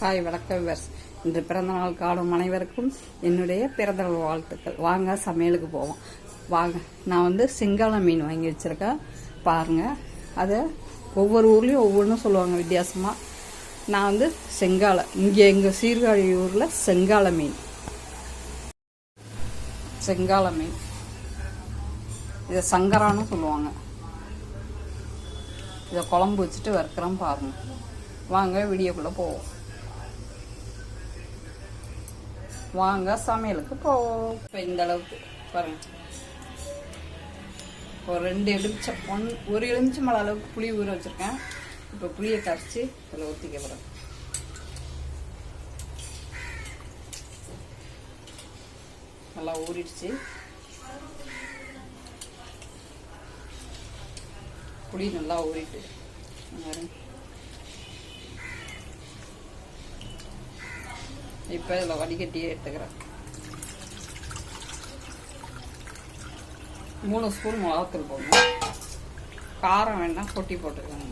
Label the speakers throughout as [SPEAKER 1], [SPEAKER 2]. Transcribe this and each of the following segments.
[SPEAKER 1] Hi வணக்கம் viewers. இன்று பிறந்த நாள் காணும் அனைவருக்கும் என்னுடைய பிறந்த நாள் வாழ்த்துக்கள். வாங்க சமையலுக்கு போவோம். வாங்க நான் வந்து செங்கால மீன் வாங்கி வச்சிருக்கேன். பாருங்கள் அதை ஒவ்வொரு ஊர்லேயும் ஒவ்வொன்றும் சொல்லுவாங்க வித்தியாசமாக நான் வந்து செங்காலை இங்கே எங்கள் சீர்காழி ஊரில் செங்கால மீன். செங்கால மீன். இதை சங்கரான்னு சொல்லுவாங்க. இதை குழம்பு வச்சுட்டு வறுக்கிறோம் பாருங்க. வாங்க வீடியோக்குள்ளே போவோம். வாங்க சமையலுக்கு போவோம். இப்போ இந்த அளவுக்கு பாருங்க. ஒரு ரெண்டு எலுமிச்சை ஒன் ஒரு எலுமிச்சை மலை அளவுக்கு புளி ஊற வச்சுருக்கேன். இப்போ புளியை கரைச்சி இதில் ஊற்றிக்க போகிறேன் நல்லா ஊறிடுச்சு. புளி நல்லா ஊறிட்டு இப்போ இதில் வடிகட்டியே எடுத்துக்கிறேன் மூணு ஸ்பூன் மிளகாத்தூள் போடணும். காரம் வேணாம் கொட்டி போட்டுக்கோங்க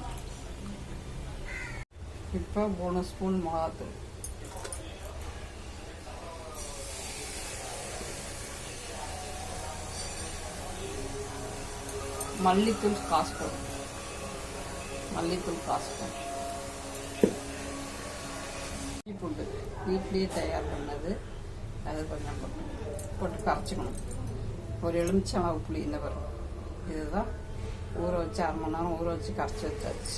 [SPEAKER 1] இப்போ மூணு ஸ்பூன் மிளகாத்தூள். மல்லித்தூள் காசு போடும் மல்லித்தூள் காசு போடும் வீட்லேயே தயார் பண்ணது. அது கொஞ்சம் போட்டு கரைச்சிக்கணும் ஒரு எலுமிச்சம் புளி இந்த வரும். இதுதான் ஊற வச்சு அரை மணி நேரம் ஊற வச்சு கரைச்சி வச்சாச்சு.